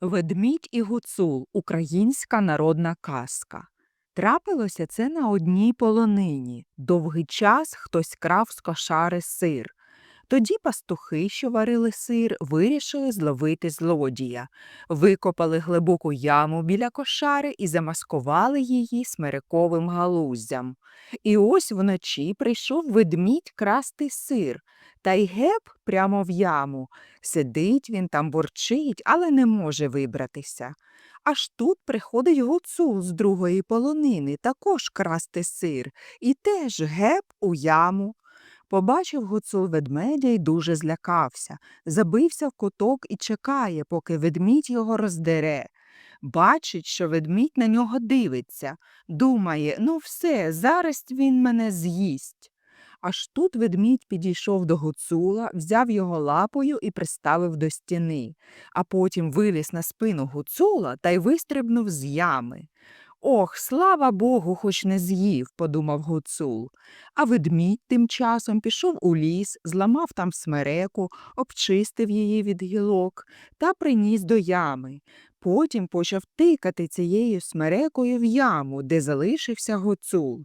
Ведмідь і гуцул українська народна казка. Трапилося це на одній полонині. Довгий час хтось крав з кошари сир. Тоді пастухи, що варили сир, вирішили зловити злодія. Викопали глибоку яму біля кошари і замаскували її смириковим галуздям. І ось вночі прийшов ведмідь красти сир. Та й геп прямо в яму. Сидить він там бурчить, але не може вибратися. Аж тут приходить гуцул з другої полонини також красти сир, і теж геп у яму. Побачив гуцул ведмедя й дуже злякався, забився в куток і чекає, поки ведмідь його роздере. Бачить, що ведмідь на нього дивиться, думає, ну все, зараз він мене з'їсть. Аж тут ведмідь підійшов до гуцула, взяв його лапою і приставив до стіни, а потім виліз на спину гуцула та й вистрибнув з ями. Ох, слава Богу, хоч не з'їв, подумав гуцул. А ведмідь тим часом пішов у ліс, зламав там смереку, обчистив її від гілок та приніс до ями. Потім почав тикати цією смерекою в яму, де залишився гуцул.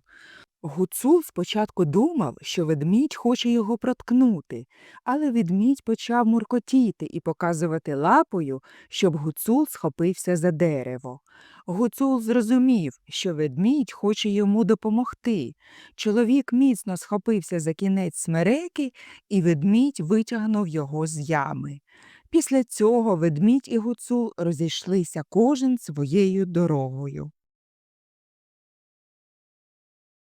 Гуцул спочатку думав, що ведмідь хоче його проткнути, але ведмідь почав муркотіти і показувати лапою, щоб гуцул схопився за дерево. Гуцул зрозумів, що ведмідь хоче йому допомогти. Чоловік міцно схопився за кінець смереки, і ведмідь витягнув його з ями. Після цього ведмідь і гуцул розійшлися кожен своєю дорогою.